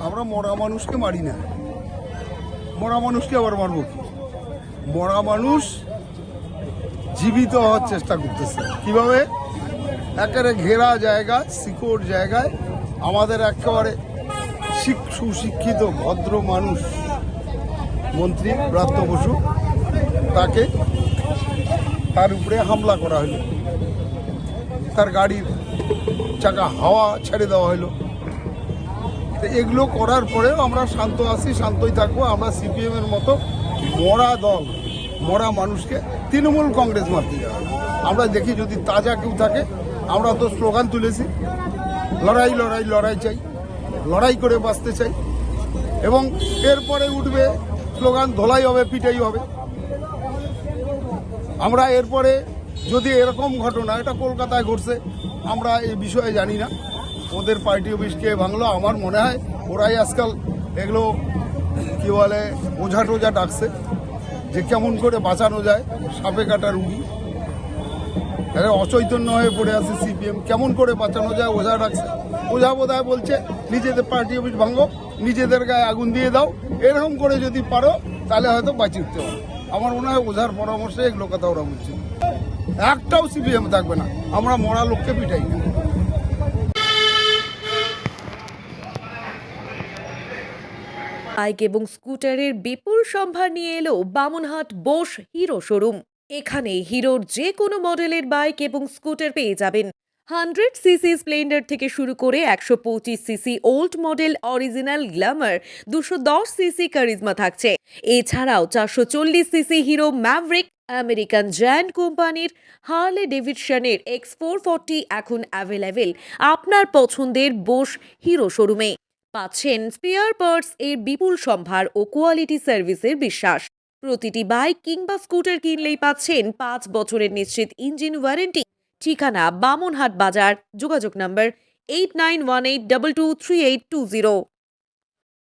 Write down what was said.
আমরা মরা মানুষকে মারি না। মরা মানুষকে আবার মারবো কি? মরা মানুষ জীবিত হওয়ার চেষ্টা করতেছে। কীভাবে? একেবারে ঘেরা জায়গা, শিকড় জায়গায় আমাদের একেবারে শিক- সুশিক্ষিত, ভদ্র মানুষ। মন্ত্রী ব্রাত্য বসু, তাকে তার উপরে হামলা করা হলো। তার গাড়ির চাকা হাওয়া ছেড়ে দেওয়া হলো। তো এগুলো করার পরেও আমরা শান্ত আছি, শান্তই থাকব। আমরা সিপিএম এর মতো মরা দল, মরা মানুষকে তৃণমূল কংগ্রেস মারতে যাবে। আমরা দেখি যদি তাজা কেউ থাকে, আমরা তো স্লোগান তুলেছি, লড়াই লড়াই লড়াই চাই, লড়াই করে বাঁচতে চাই। এবং এরপরে উঠবে, স্লোগান ধোলাই হবে, পিটাই হবে। আমরা এরপরে যদি এরকম ঘটনা, এটা কলকাতায় ঘটছে, আমরা এই বিষয়ে জানি না। ওদের পার্টি অফিস কে ভাঙলো, আমার মনে হয় ওরাই আজকাল এগুলো কি বলে, ওঝা টোঝা ডাকছে যে কেমন করে বাঁচানো যায় সাপে কাটা রুগী। এরা অচৈতন্য হয়ে পড়ে আছে সিপিএম, কেমন করে বাঁচানো যায় ওঝা ডাকছে। ওঝা বোধহয় বলছে, নিজেদের পার্টি অফিস ভাঙো, নিজেদের গায়ে আগুন দিয়ে দাও, এরকম করে যদি পারো, তাহলে হয়তো বাঁচিয়ে উঠতে পারো। আমার মনে হয় ওঝার পরামর্শে এগুলো কথা ওরা বলছে। একটাও সিপিএম থাকবে না, আমরা মরা লোককে পিটাই না। বাইক এবং স্কুটারের বিপুল সম্ভার নিয়ে এলো বামনহাট বোস হিরো শোরুম। এখানে হিরোর যে কোনো মডেলের বাইক এবং স্কুটার পেয়ে যাবেন। হান্ড্রেড সিসি স্প্লেন্ডার থেকে শুরু করে একশো পঁচিশ CC old model original Glamour, দুশো দশ সিসি কারিজমা থাকছে। এছাড়াও চারশো চল্লিশ CC Hero Maverick, American brand কোম্পানির হার্লে ডেভিডসনের এক্স ফোর ফর্টি এখন অ্যাভেলেবেল। আপনার পছন্দের বোস হিরো শোরুমে। পাচ্ছেন স্পেয়ার পার্টস এর বিপুল সম্ভার ও কোয়ালিটি সার্ভিসের বিশ্বাস। প্রতিটি বাইক কিংবা স্কুটার কিনলেই পাচ্ছেন পাঁচ বছরের নিশ্চিত ইঞ্জিন ওয়ারেন্টি ঠিকানা বামনহাট বাজার, যোগাযোগ number eight nine one eight double two three eight two zero